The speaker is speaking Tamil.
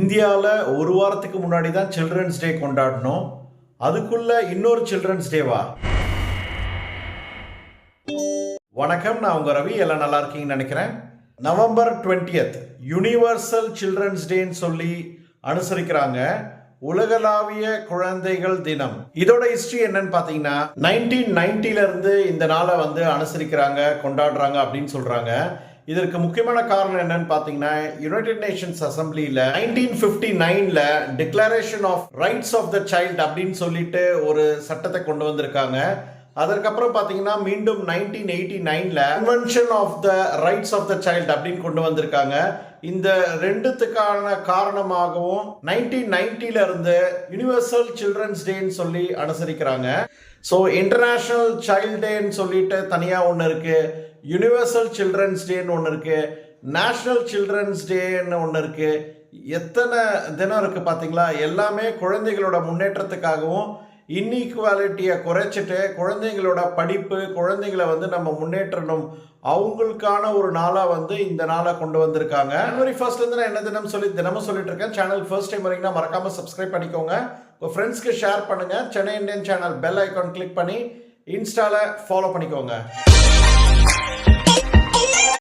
இந்தியாவில் ஒரு வாரத்துக்கு முன்னாடி தான் சில்ட்ரன்ஸ் டே கொண்டாடணும். அதுக்குள்ள இன்னொரு சில்ட்ரன்ஸ் டேவா வணக்கம் நான் உங்கள் ரவி. எல்லாம் நல்லா இருக்கீங்கன்னு நினைக்கிறேன். நவம்பர் டுவெண்ட்டியத் யூனிவர்சல் சில்ட்ரன்ஸ் டேன்னு சொல்லி அனுசரிக்கிறாங்க. உலகளாவிய குழந்தைகள் தினம். இதோட ஹிஸ்டரி என்னன்னு பார்த்தீங்கன்னா நைன்டீன் நைன்டில இருந்து இந்த நாளை வந்து அனுசரிக்கிறாங்க கொண்டாடுறாங்க அப்படின்னு சொல்றாங்க. இதற்கு முக்கியமான காரணம் என்னன்னு பாத்தீங்கன்னா யுனைடெட் நேஷன்ஸ் அசம்பிளியில நைன்டீன் பிப்டி நைன்ல declaration of rights of the child அப்படின்னு சொல்லிட்டு ஒரு சட்டத்தை கொண்டு வந்திருக்காங்க. அதற்கப்புறம் பாத்தீங்கன்னா மீண்டும் நைன்டீன் எயிட்டி நைன்ல convention of the rights of the child அப்படின்னு கொண்டு வந்திருக்காங்க. இந்த ரெண்டுத்துக்கான காரணமாகவும் நைன்டீன் நைன்டில இருந்து யுனிவர்சல் சில்ட்ரன்ஸ் டேன்னு சொல்லி அனுசரிக்கிறாங்க. ஸோ இன்டர்நேஷ்னல் சைல்டு டேன்னு சொல்லிட்டு தனியாக ஒன்று இருக்கு. யுனிவர்சல் சில்ட்ரன்ஸ் டேன்னு ஒன்று இருக்கு. நேஷ்னல் சில்ட்ரன்ஸ் டேன்னு ஒன்று இருக்கு. எத்தனை தினம் இருக்கு பார்த்தீங்களா எல்லாமே குழந்தைகளோட முன்னேற்றத்துக்காகவும் இன்இக்வாலிட்டியை குறைச்சிட்டு குழந்தைங்களோட படிப்பு குழந்தைங்களை வந்து நம்ம முன்னேற்றணும். அவங்களுக்கான ஒரு நாளாக வந்து இந்த நாளை கொண்டு வந்திருக்காங்க. ஜனவரி ஃபர்ஸ்ட்லேருந்து நான் என்ன தினம் சொல்லி தினமும் சொல்லிட்டு இருக்கேன். சேனல் ஃபர்ஸ்ட் டைம் வரீங்கன்னா மறக்காமல் சப்ஸ்கிரைப் பண்ணிக்கோங்க. உங்கள் ஃப்ரெண்ட்ஸ்க்கு ஷேர் பண்ணுங்கள் Chennai Indian channel bell icon click பண்ணி இன்ஸ்டாவில் ஃபாலோ பண்ணிக்கோங்க.